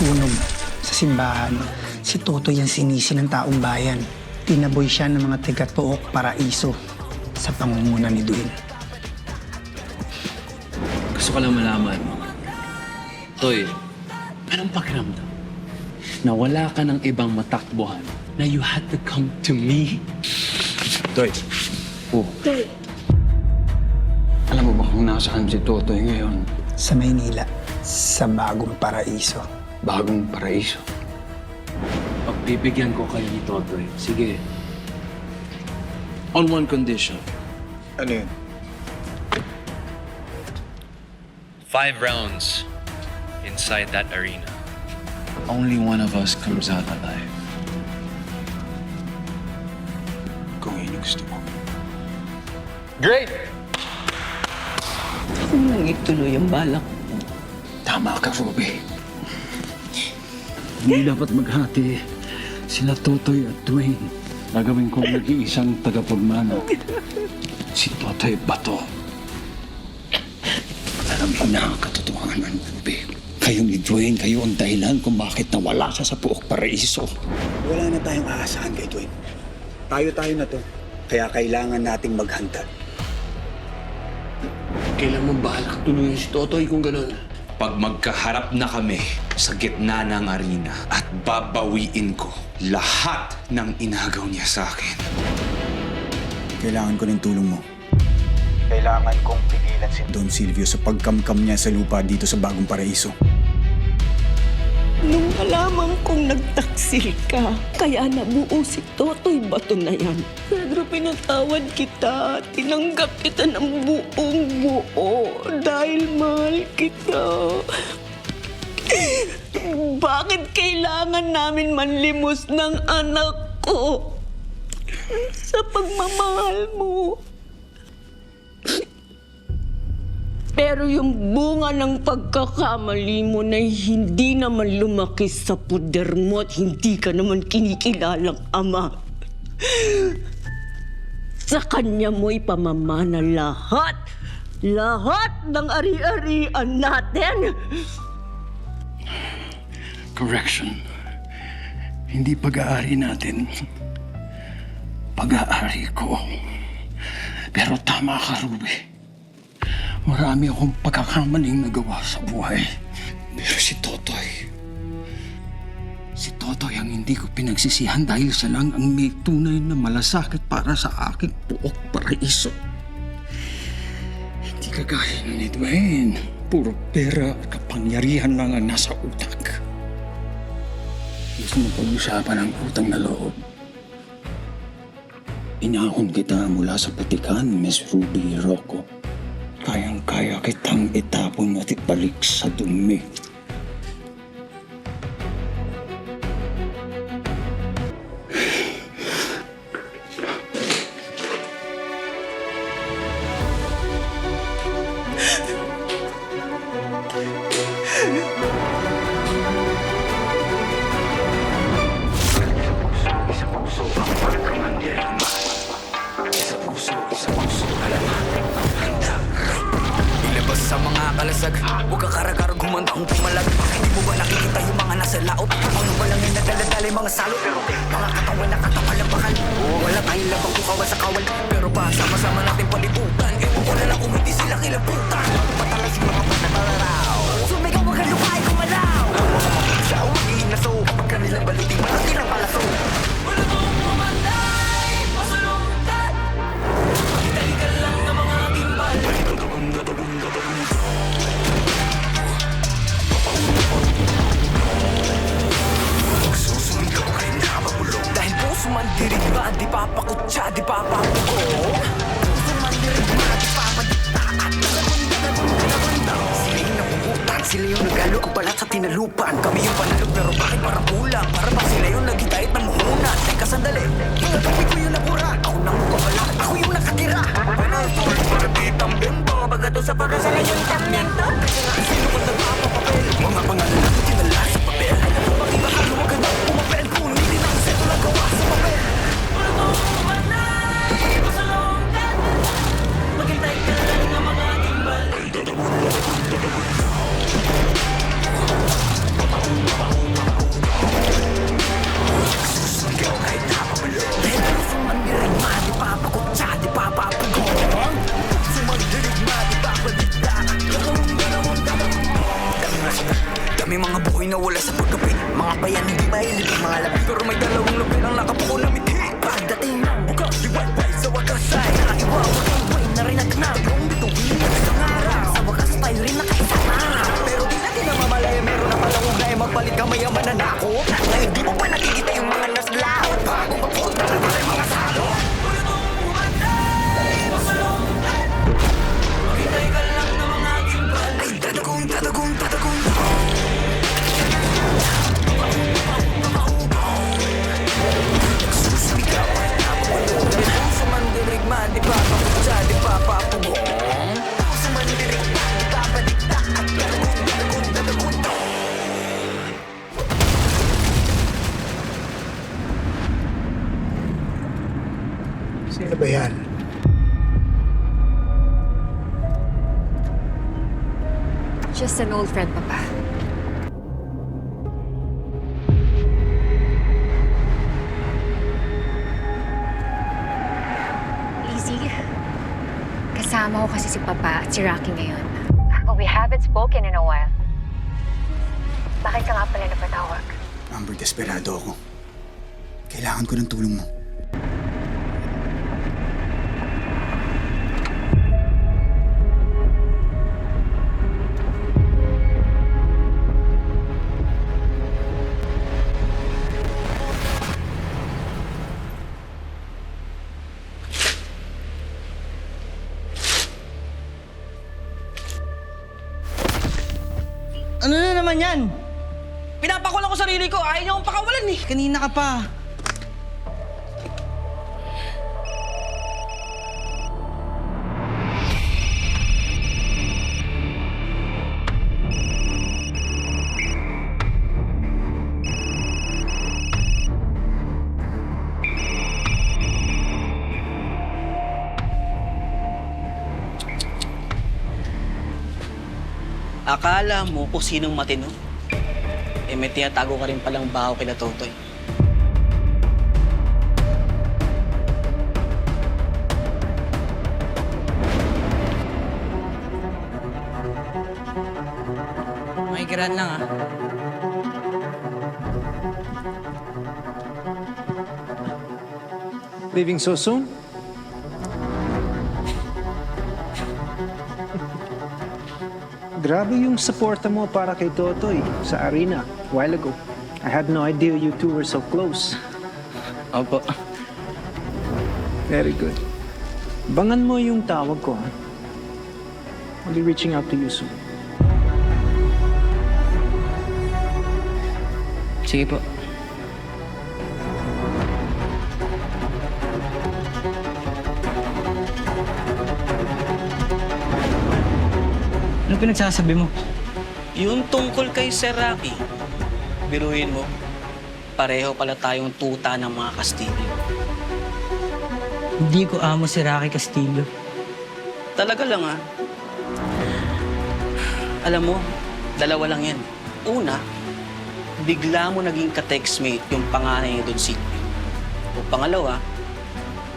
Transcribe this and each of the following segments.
Nung nagkaroon ng malaking sunog sa simbahan, si Totoy ang sinisi ng taong bayan. Tinaboy siya ng mga tiga-tuok paraiso sa pangunguna ni Dwayne. Gusto ko lang malaman. Toy, anong pakiramdam? Na wala ka ng ibang matakbuhan na you had to come to me? Toy. Oh, Alam mo ba kung nasaan si Totoy ngayon? Sa Maynila, sa bagong paraiso. Bagong paraiso. pagbibigyan ko kayo ni Totoy. Sige. On one condition. Ano yun? Five rounds inside that arena. Only one of us comes out alive. Kung yun yung gusto mo. Great! Nang ituloy ang balak. Tama ka, Ruby. Hindi dapat maghati sila Totoy at Dwayne. Nagawin kong nag-iisang tagapagmana. Si Totoy Bato. Alam mo na ang katotohanan, Ruby. Kayo ni Dwayne, kayo ang dahilan kung bakit nawala siya sa puok paraiso. Wala na tayong aasahan kay Dwayne. Tayo-tayo na to. Kaya kailangan nating maghanda. Kailan mo balak tuluyan si Totoy kung ganun? Pag magkaharap na kami sa gitna ng arena at babawiin ko lahat ng inagaw niya sa akin. Kailangan ko ng tulong mo. Kailangan kong pigilan si Don Silvio sa pagkamkam niya sa lupa dito sa Bagong Paraiso. Nung malaman kong nagtaksil ka, kaya nabuo si Totoy Bato na yan. Pedro, pinatawad kita. Tinanggap kita ng buong buo dahil mahal kita. Bakit kailangan namin manlimos ng anak ko sa pagmamahal mo? Pero yung bunga ng pagkakamali mo na hindi naman lumaki sa puder mo at hindi ka naman kinikilalang ama. Sa kanya mo ipamamana lahat, lahat ng ari-arian natin. Correction. Hindi pag-aari natin. Pag-aari ko. Pero tama ka, Ruby. Marami akong pagkakamaling nagawa sa buhay. Pero si Totoy... Si Totoy ang hindi ko pinagsisihan dahil siya lang ang may tunay na malasakit para sa aking puok paraiso. Hindi kagaya ni Dwayne. Puro pera at kapangyarihan lang ang nasa utak. Gusto mo pag-usapan ang utang na loob. Inahon kita mula sa putikan, Miss Ruby Rocco. Kayang-kaya kitang itapon at ibalik sa dumi. Sa mga kalasag Huwag kang karagarag humanda kung pumalag. Hindi mo ba nakikita yung mga nasa laot? Ano ba lang yung nagdaladala yung mga salot? Mga katawan na katapalapakan Wala tayong labang kukawa sa kawal. Pero pa sama-sama natin palibutan. Ewan ko na lang kung hindi sila kilabutan. Patalas yung mga panataraw Sumigaw wag kang lupain kumalaw. Sa uwagin na so Kapag kanilang balutin malaki ng palaso man dirigma Di papakutsa, di papapuko Puso man dirigma Di papadikta At nagabunda Sila yung napuputan Sila yung nagalo Ang balat sa tinalupan. Kami yung panalo Pero bakit parang kulang Para ba sila yung nagitahit ng muhunan Teka sandali. Ikagabi ko yung nabura Ako nang mukawala Ako yung nakatira. Ano ito? Paratitang bimbo Baga to sa para sa layong tamyento. Sino ko nagpapapapel? Mga pangalan natin May mga buhay na wala sa pagkapit. Mga bayan hindi mahilig mga labi. Pero may dalawang miti Pagdating ng bukas, di liwayway sa wakas ay Naiwawa. Ang way na rinag na Yung bituin. Sa nga kayo rin nakaisama Pero di natin namamalaya eh, meron na palang ugnay Magpalit ka mayaman na nako. Na hindi mo pa nakikita yung mga naslao Bago mapunta na mga sa Sino ba yan? Just an old friend, Papa. Lizzie, kasama ko kasi si Papa at si Rocky ngayon. We haven't spoken in a while. Bakit ka nga pala napatawag? Amber, desperado ako. Kailangan ko ng tulong mo. Ano na naman yan? Pinapakulan ko sarili ko. Ayaw niyo akong pakawalan eh. Kanina ka pa. Akala mo kung sinong matino? Eh may tinatago ka rin palang baho kila Totoy. May kiran lang ah. Leaving so soon? Grabe yung suporta mo para kay Totoy sa arena a while ago. I had no idea you two were so close. Opo. Very good. Bangan mo yung tawag ko, ha? I'll be reaching out to you soon. Sige po. Pinagsasabi mo? Yung tungkol kay Sir Rocky, biruin mo, pareho pala tayong tuta ng mga Kastilyo. Hindi ko amo si Rocky Castillo. Talaga lang ah. Alam mo, dalawa lang yan. Una, bigla mo naging ka-textmate yung panganay ni Don Silvio. O pangalawa,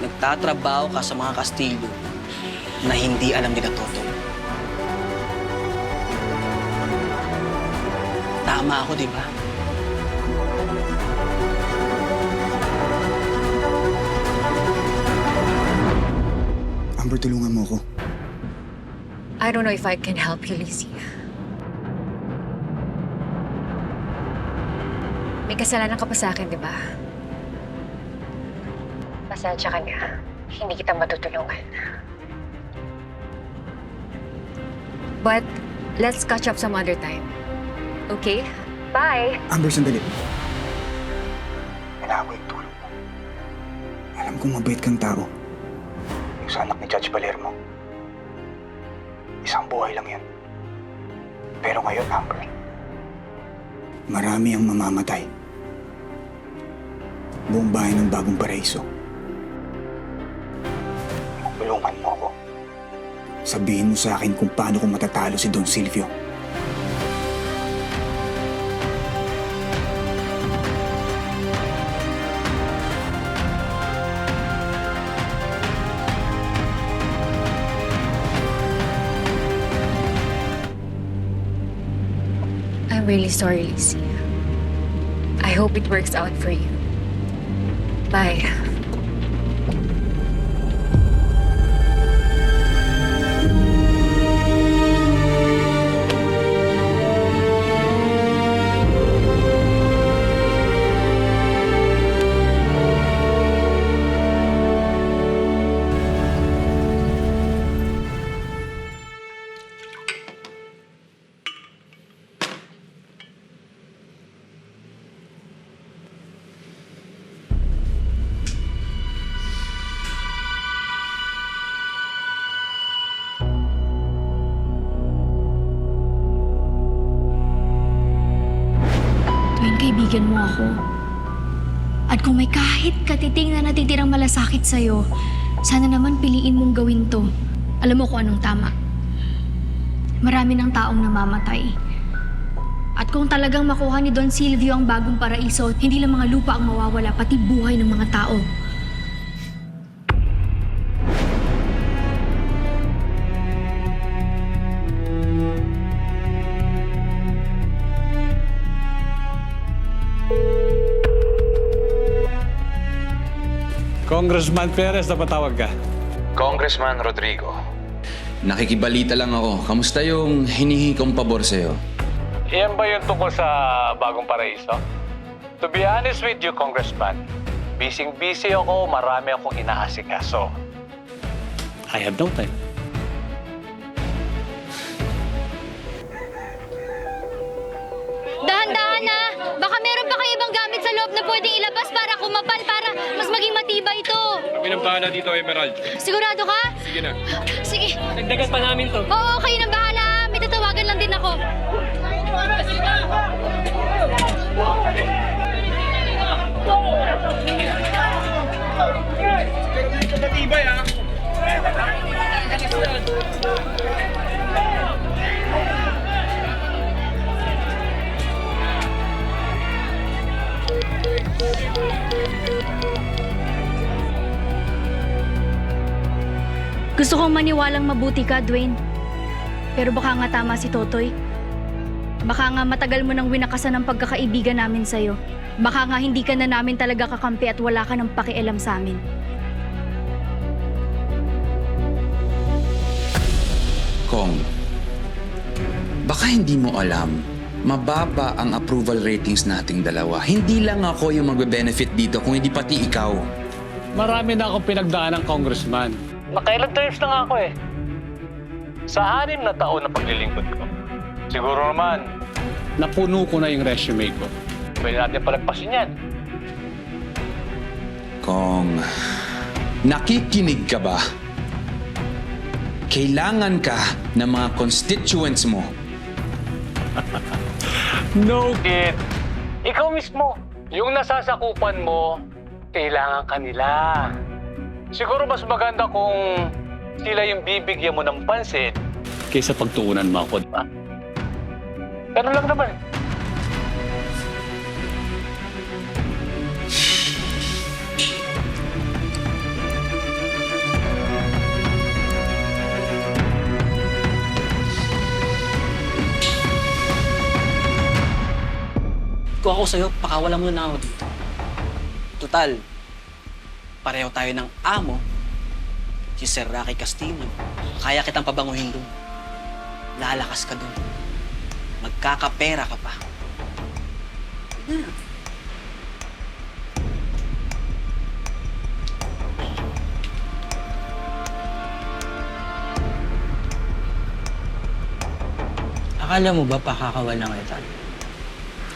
nagtatrabaho ka sa mga Kastilyo na hindi alam nila Toto. Tama ako, di ba? Amber, tulungan mo ako. I don't know if I can help you, Lizzie. May kasalanan ka pa sa akin, di ba? Pasensya ka na. Hindi kita matutulungan. But, let's catch up some other time. Okay? Bye! Amber, sandali. Kailangan ko yung tulong mo. Alam kong mabait kang tao. Yung sa anak ni Judge Palermo. Isang buhay lang yan. Pero ngayon, Amber, marami ang mamamatay. Buong bahay ng bagong paraiso. Tulungan mo ako. Sabihin mo sa akin kung paano ko matatalo si Don Silvio. I'm really sorry, Lizzie. I hope it works out for you. Bye. Kaibigan mo ako. At kung may kahit katiting na natitirang malasakit sa'yo, sana naman piliin mong gawin to. Alam mo kung anong tama. Marami ng taong namamatay. At kung talagang makuha ni Don Silvio ang bagong paraiso, hindi lang mga lupa ang mawawala, pati buhay ng mga tao. Congressman Perez, napatawag ka. Congressman Rodrigo. Nakikibalita lang ako. Kamusta yung hinihingi kong pabor sa'yo? Iyan ba yung tungkol sa bagong paraiso? To be honest with you, Congressman, busy-busy ako, marami akong inaasikaso. I have no time. Baka meron pa kayo ibang gamit sa loob na pwedeng ilabas para kumapal, para mas maging matibay ito. Kami ng bahala dito, Emerald. Sigurado ka? Sige na. Sige. Dagdagan pa namin to. Oo, kayo nang bahala. May tatawagan lang din ako. Gusto kong maniwalang mabuti ka, Dwayne. Pero baka nga tama si Totoy. Baka nga matagal mo nang winakasan ang pagkakaibigan namin sa'yo. Baka nga hindi ka na namin talaga kakampi at wala ka ng pakialam sa amin. Kong, baka hindi mo alam, mababa ang approval ratings nating dalawa. Hindi lang ako yung magbe-benefit dito, kung hindi pati ikaw. Marami na akong pinagdaan ng congressman. Nakailang times na nga ako eh. Sa anim na taon na paglilingkod ko. Siguro naman, napuno ko na yung resume ko. Pwede natin palagpasin yan. Kong, nakikinig ka ba? Kailangan ka ng mga constituents mo. No, kid. Ikaw mismo. Yung nasasakupan mo, kailangan ka nila. Siguro mas maganda kung sila yung bibigyan mo ng pansin kaysa pagtuunan mo ako, di ba? Ganun lang naman. Kung ako sa'yo, pakawalan mo na ako dito. Total, pareho tayo ng amo, si Sir Rocky Castillo. Kaya kitang pabanguhin doon. Lalakas ka doon. Magkakapera ka pa. Hmm. Akala mo ba pakakawalan kita?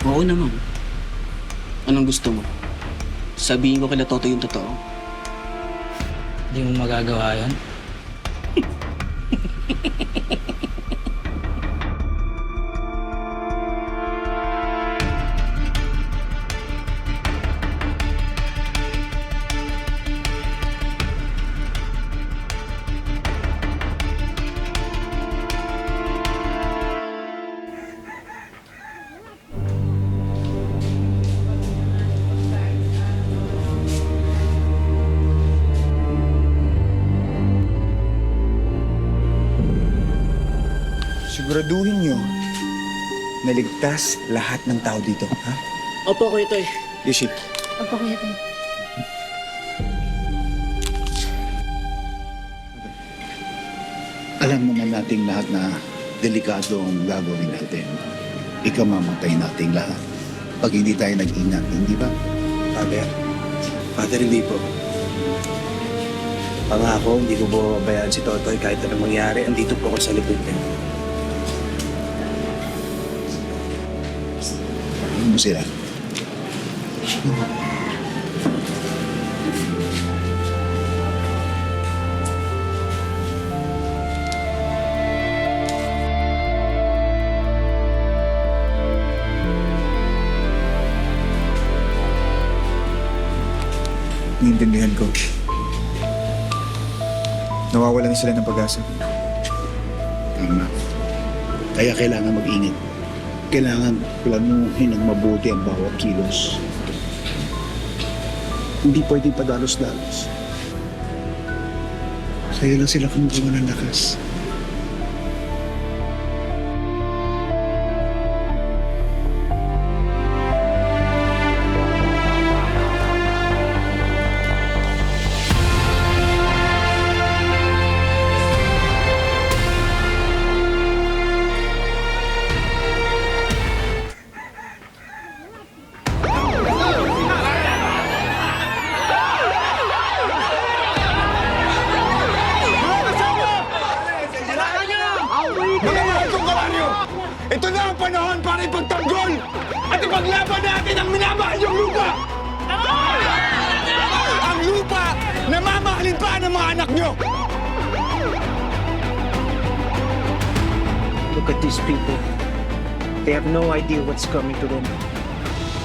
Oo naman. Anong gusto mo? Sabihin ko kila Toto yung totoo. Hindi mo magagawa yan? Siguraduhin nyo na ligtas lahat ng tao dito, ha? Opo, Kuya Toy. Ishi, Opo, Kuya Toy. Alam naman nating lahat na delikado ang gagawin natin. Ikamamatay nating lahat. Pag hindi tayo nag-ingat, hindi ba? Father, Father, hindi po. Pangako, hindi ko po babayaan si Totoy kahit anong mangyari. Andito po ako sa likod niya. mo sila. Naiintindihan ko. Nawawalan sila ng pag-asa. Tama. Kaya kailangan mag-ingat. Kailangan planuhin ng mabuti ang bawat kilos. Hindi pwede padalos-dalos. Kaya lang sila kumukuha ng lakas. Coming to them.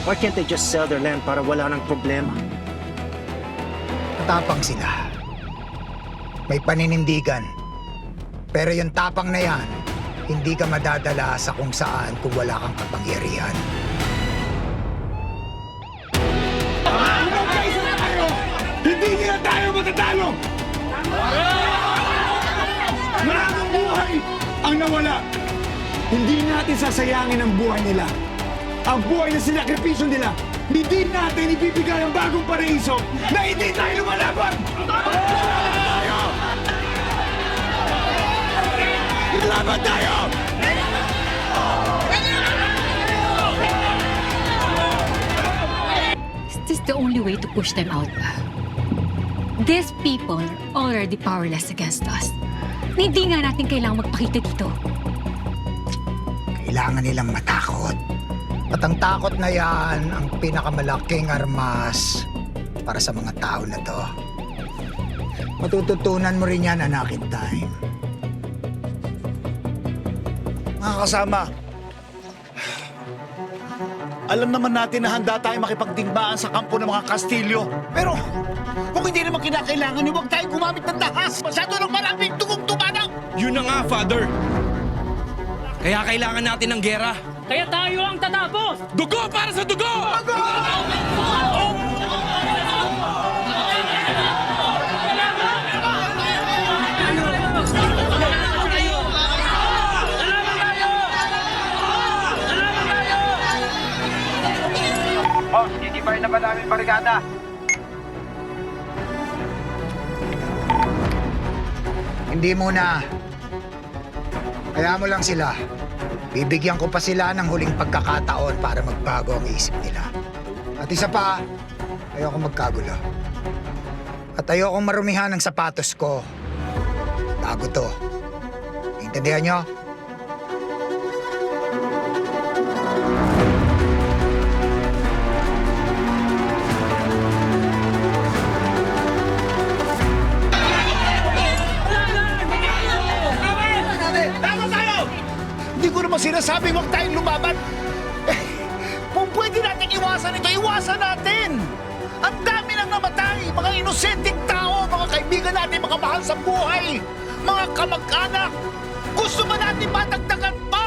Why can't they just sell their land para wala ng problema? Tapang sila. May paninindigan. Pero yung tapang na yan, hindi ka madadala sa kung saan kung wala kang kapangyarihan. Hindi nila tayo matatalo! Maraming buhay ang nawala. Hindi natin sasayangin ang buhay nila. Ang buhay na sinakripisyo nila, hindi natin ibibigay ang bagong paraiso na hindi tayo lumalaban! Laban tayo! Is this the only way to push them out pa? These people are already powerless against us. Hindi nga natin kailangang magpakita dito. Kailangan nilang matakot. At ang takot na yan, ang pinakamalaking armas para sa mga tao na to. Matututunan mo rin yan, anakin time. Mga kasama, alam naman natin na handa tayo makipagdigmaan sa kampo ng mga Kastilyo. Pero kung hindi naman kinakailangan, huwag tayong gumamit ng dahas. Masyado ng maraming tugong tumanang. Yun na nga, Father. Kaya kailangan natin ng gera. Kaya tayo ang tatapos! Dugo para sa dugo! Boss, gigibay na ba namin barikada? Hindi muna. Kaya mo lang sila. Bibigyan ko pa sila ng huling pagkakataon para magbago ang isip nila. At isa pa, ayoko magkagulo. At ayokong marumihan ng sapatos ko. Bago to. Intindihan nyo? Sinasabi huwag tayong lumaban. Eh, kung pwede natin iwasan ito, iwasan natin! Ang dami nang namatay! Mga inosenteng tao, mga kaibigan natin, mga mahal sa buhay, mga kamag-anak! Gusto ba natin madagdagan pa?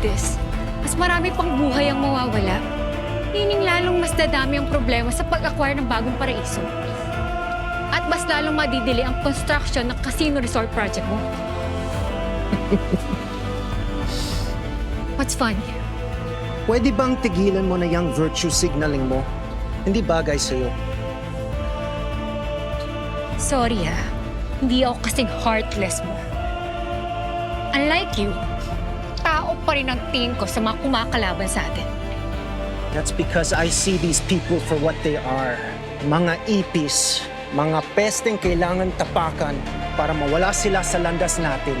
This, mas marami pang buhay ang mawawala. Meaning lalong mas dadami ang problema sa pag-acquire ng bagong paraiso. At mas lalong madidili ang construction ng casino resort project mo. What's funny? Pwede bang tigilan mo na yung virtue signaling mo? Hindi bagay sa'yo. Sorry ha, hindi ako kasing heartless mo. Unlike you, tao pa rin ang tingin ko sa mga kumakalaban sa atin. That's because I see these people for what they are. Mga ipis, mga pesteng kailangan tapakan para mawala sila sa landas natin.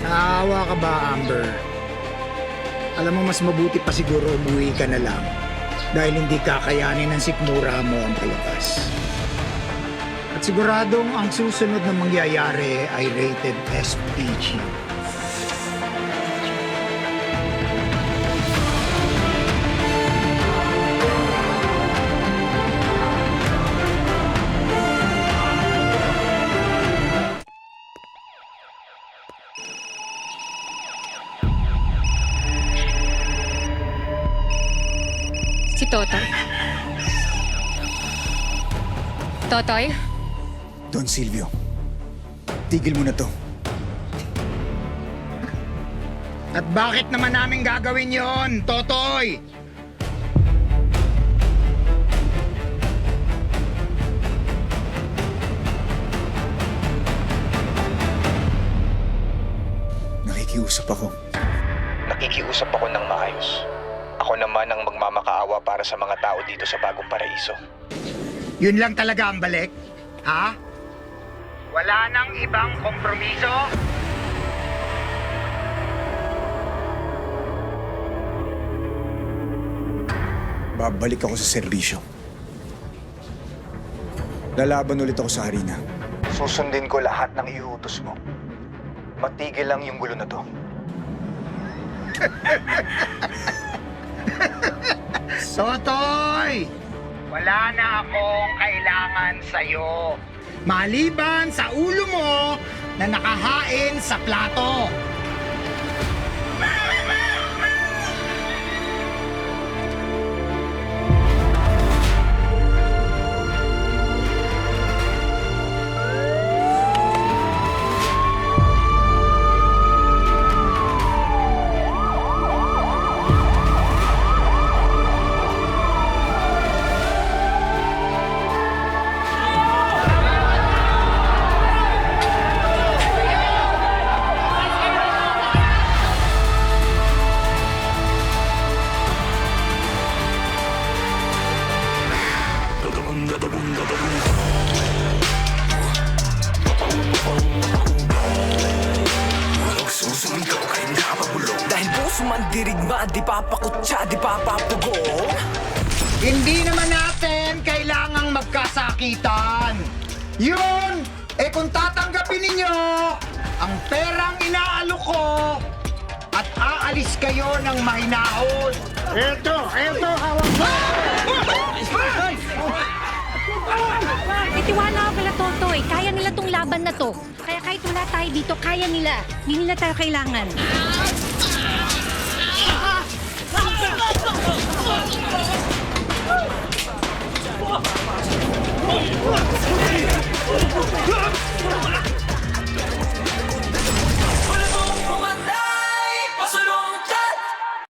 Naawa ka ba, Amber? Alam mo, mas mabuti pa siguro umuwi ka na lang dahil hindi kakayanin ng sikmura mo ang palabas. At siguradong ang susunod na mangyayari ay rated SPG. Totoy. Totoy? Don Silvio, tigil mo na to. At bakit naman namin gagawin yon, Totoy? Nakikiusap ako. Nakikiusap ako ng maayos. Ako naman ang magmamakaawa para sa mga tao dito sa bagong paraiso. Yun lang talaga ang balik? Ha? Wala nang ibang kompromiso? Babalik ako sa serbisyo. Lalaban ulit ako sa harina. Susundin ko lahat ng iutos mo. Matigil lang yung gulo na to. Sotoy! Wala na akong kailangan sa'yo. Maliban sa ulo mo na nakahain sa plato. Puso man dirigma, di papakutsa, di papapugong Hindi naman natin kailangang magkasakitan. Yun, eh kung tatanggapin ninyo ang perang inaalok ko at aalis kayo ng mahinahon. Eto, eto, hawak mo! Itiwala ka pala, Totoy. Kaya nila tong laban na to. Kaya kahit wala tayo dito, kaya nila. Hindi nila tayo kailangan. Oh,